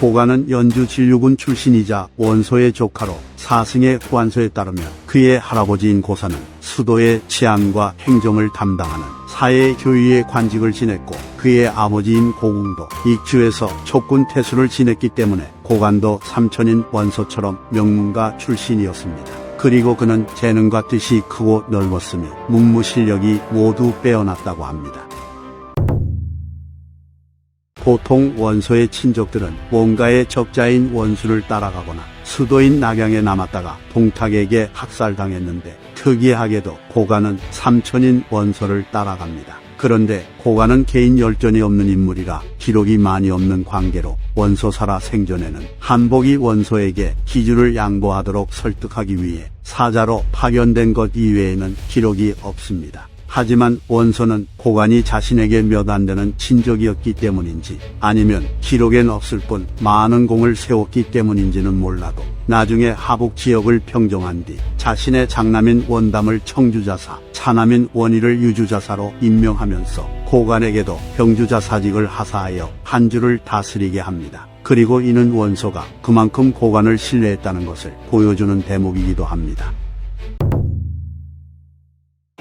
고관은 연주 진류군 출신이자 원소의 조카로 사승의 후한소에 따르면 그의 할아버지인 고사는 수도의 치안과 행정을 담당하는 사회 교위의 관직을 지냈고 그의 아버지인 고궁도 익주에서 촉군 태수를 지냈기 때문에 고관도 삼촌인 원소처럼 명문가 출신이었습니다. 그리고 그는 재능과 뜻이 크고 넓었으며 문무 실력이 모두 빼어났다고 합니다. 보통 원소의 친족들은 뭔가의 적자인 원수를 따라가거나 수도인 낙양에 남았다가 동탁에게 학살당했는데 특이하게도 고관은 삼촌인 원소를 따라갑니다. 그런데 고관은 개인 열전이 없는 인물이라 기록이 많이 없는 관계로 원소사라 생전에는 한복이 원소에게 기주를 양보하도록 설득하기 위해 사자로 파견된 것 이외에는 기록이 없습니다. 하지만 원소는 고관이 자신에게 몇 안 되는 친족이었기 때문인지 아니면 기록엔 없을 뿐 많은 공을 세웠기 때문인지는 몰라도 나중에 하북 지역을 평정한 뒤 자신의 장남인 원담을 청주자사, 차남인 원희를 유주자사로 임명하면서 고관에게도 병주자사직을 하사하여 한주를 다스리게 합니다. 그리고 이는 원소가 그만큼 고관을 신뢰했다는 것을 보여주는 대목이기도 합니다.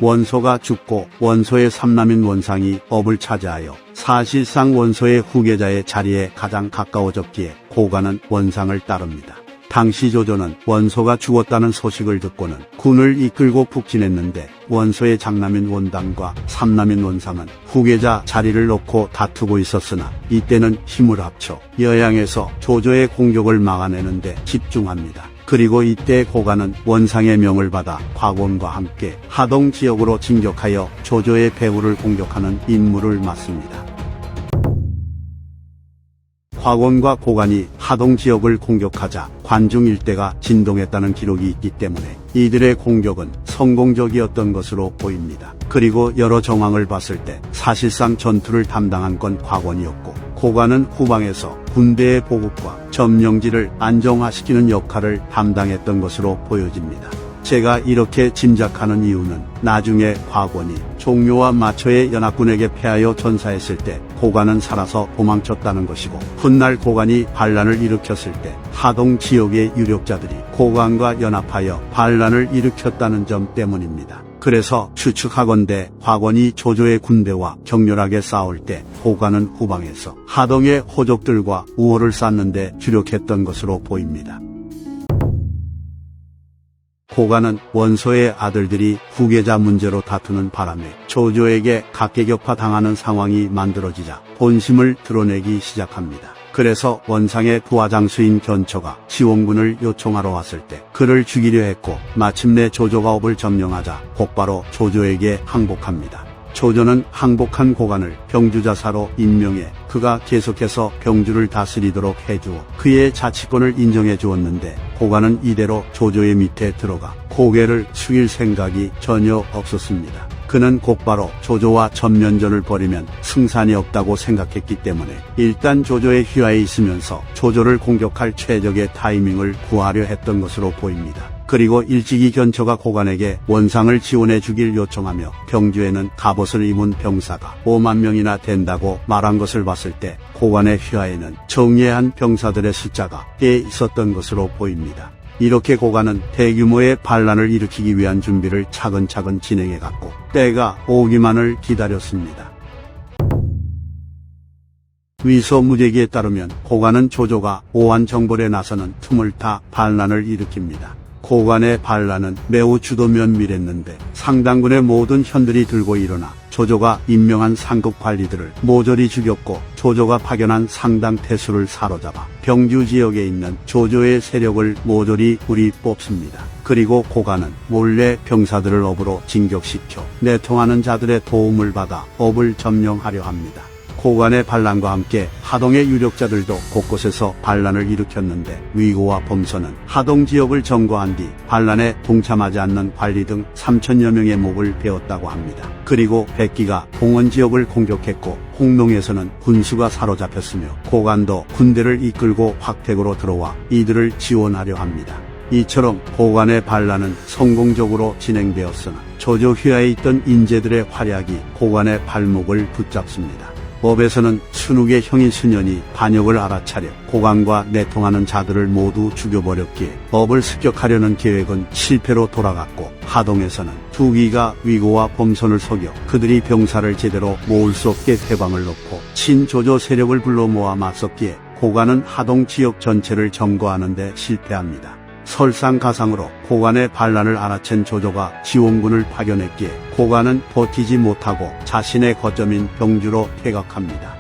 원소가 죽고 원소의 삼남인 원상이 업을 차지하여 사실상 원소의 후계자의 자리에 가장 가까워졌기에 고관은 원상을 따릅니다. 당시 조조는 원소가 죽었다는 소식을 듣고는 군을 이끌고 북진했는데 원소의 장남인 원담과 삼남인 원상은 후계자 자리를 놓고 다투고 있었으나 이때는 힘을 합쳐 여양에서 조조의 공격을 막아내는데 집중합니다. 그리고 이때 고관은 원상의 명을 받아 과곤과 함께 하동 지역으로 진격하여 조조의 배후를 공격하는 임무를 맡습니다. 과곤과 고관이 하동 지역을 공격하자 관중 일대가 진동했다는 기록이 있기 때문에 이들의 공격은 성공적이었던 것으로 보입니다. 그리고 여러 정황을 봤을 때 사실상 전투를 담당한 건 과권이었고 고관은 후방에서 군대의 보급과 점령지를 안정화시키는 역할을 담당했던 것으로 보여집니다. 제가 이렇게 짐작하는 이유는 나중에 과권이 종묘와 마초의 연합군에게 패하여 전사했을 때 고관은 살아서 도망쳤다는 것이고 훗날 고관이 반란을 일으켰을 때 하동 지역의 유력자들이 고관과 연합하여 반란을 일으켰다는 점 때문입니다. 그래서 추측하건대 과권이 조조의 군대와 격렬하게 싸울 때 고관은 후방에서 하동의 호족들과 우호를 쌓는데 주력했던 것으로 보입니다. 고관은 원소의 아들들이 후계자 문제로 다투는 바람에 조조에게 각계격파 당하는 상황이 만들어지자 본심을 드러내기 시작합니다. 그래서 원상의 부하장수인 견처가 지원군을 요청하러 왔을 때 그를 죽이려 했고 마침내 조조가 업을 점령하자 곧바로 조조에게 항복합니다. 조조는 항복한 고관을 병주자사로 임명해 그가 계속해서 병주를 다스리도록 해주어 그의 자치권을 인정해 주었는데 고관은 이대로 조조의 밑에 들어가 고개를 숙일 생각이 전혀 없었습니다. 그는 곧바로 조조와 전면전을 벌이면 승산이 없다고 생각했기 때문에 일단 조조의 휘하에 있으면서 조조를 공격할 최적의 타이밍을 구하려 했던 것으로 보입니다. 그리고 일찍이 견처가 고관에게 원상을 지원해 주길 요청하며 병주에는 갑옷을 입은 병사가 5만 명이나 된다고 말한 것을 봤을 때 고관의 휘하에는 정예한 병사들의 숫자가 꽤 있었던 것으로 보입니다. 이렇게 고관은 대규모의 반란을 일으키기 위한 준비를 차근차근 진행해 갔고 때가 오기만을 기다렸습니다. 위서 무제기에 따르면 고관은 조조가 오한 정벌에 나서는 틈을 타 반란을 일으킵니다. 고관의 반란은 매우 주도 면밀했는데 상당군의 모든 현들이 들고 일어나 조조가 임명한 상급 관리들을 모조리 죽였고 조조가 파견한 상당 태수를 사로잡아 병주 지역에 있는 조조의 세력을 모조리 우리 뽑습니다. 그리고 고관은 몰래 병사들을 업으로 진격시켜 내통하는 자들의 도움을 받아 업을 점령하려 합니다. 고관의 반란과 함께 하동의 유력자들도 곳곳에서 반란을 일으켰는데 위고와 범선은 하동 지역을 점거한 뒤 반란에 동참하지 않는 관리 등 3천여 명의 목을 베었다고 합니다. 그리고 백기가 봉원 지역을 공격했고 홍농에서는 군수가 사로잡혔으며 고관도 군대를 이끌고 확택으로 들어와 이들을 지원하려 합니다. 이처럼 고관의 반란은 성공적으로 진행되었으나 조조 휘하에 있던 인재들의 활약이 고관의 발목을 붙잡습니다. 법에서는 순욱의 형인 순연이 반역을 알아차려 고관과 내통하는 자들을 모두 죽여버렸기에 법을 습격하려는 계획은 실패로 돌아갔고 하동에서는 두기가 위고와 범선을 속여 그들이 병사를 제대로 모을 수 없게 회방을 놓고 친조조 세력을 불러 모아 맞섰기에 고관은 하동 지역 전체를 점거하는 데 실패합니다. 설상가상으로 고관의 반란을 알아챈 조조가 지원군을 파견했기에 고관은 버티지 못하고 자신의 거점인 병주로 퇴각합니다.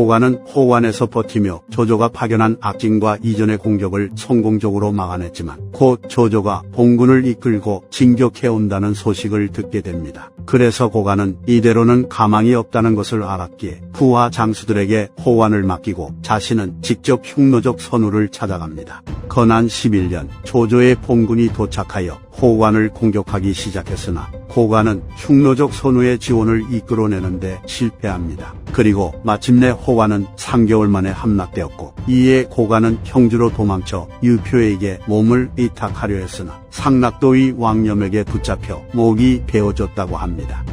고관은 호관에서 버티며 조조가 파견한 악진과 이전의 공격을 성공적으로 막아냈지만 곧 조조가 봉군을 이끌고 진격해온다는 소식을 듣게 됩니다. 그래서 고관은 이대로는 가망이 없다는 것을 알았기에 부하 장수들에게 호관을 맡기고 자신은 직접 흉노적 선우를 찾아갑니다. 건한 11년 조조의 봉군이 도착하여 호관을 공격하기 시작했으나 고관은 흉노적 선우의 지원을 이끌어내는데 실패합니다. 그리고 마침내 호관은 3개월 만에 함락되었고 이에 고관은 형주로 도망쳐 유표에게 몸을 위탁하려 했으나 상락도의 왕념에게 붙잡혀 목이 베어졌다고 합니다.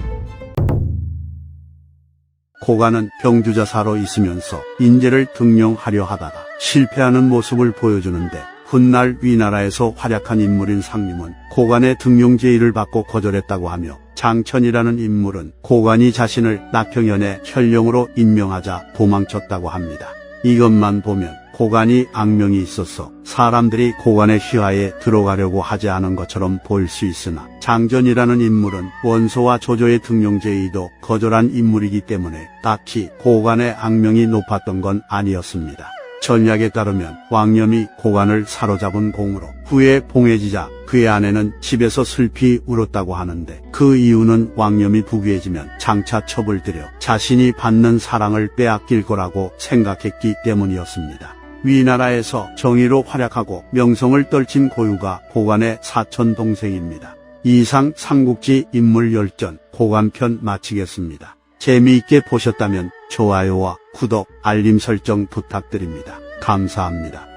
고관은 병주자사로 있으면서 인재를 등용하려 하다가 실패하는 모습을 보여주는데 훗날 위나라에서 활약한 인물인 상림은 고관의 등용 제의를 받고 거절했다고 하며 장천이라는 인물은 고관이 자신을 낙평연의 현령으로 임명하자 도망쳤다고 합니다. 이것만 보면 고관이 악명이 있어서 사람들이 고관의 휘하에 들어가려고 하지 않은 것처럼 보일 수 있으나 장전이라는 인물은 원소와 조조의 등용 제의도 거절한 인물이기 때문에 딱히 고관의 악명이 높았던 건 아니었습니다. 전략에 따르면 왕념이 고관을 사로잡은 공으로 후에 봉해지자 그의 아내는 집에서 슬피 울었다고 하는데 그 이유는 왕념이 부귀해지면 장차 첩을 들여 자신이 받는 사랑을 빼앗길 거라고 생각했기 때문이었습니다. 위나라에서 정의로 활약하고 명성을 떨친 고유가 고관의 사촌 동생입니다. 이상 삼국지 인물 열전 고관편 마치겠습니다. 재미있게 보셨다면 좋아요와 구독, 알림 설정 부탁드립니다. 감사합니다.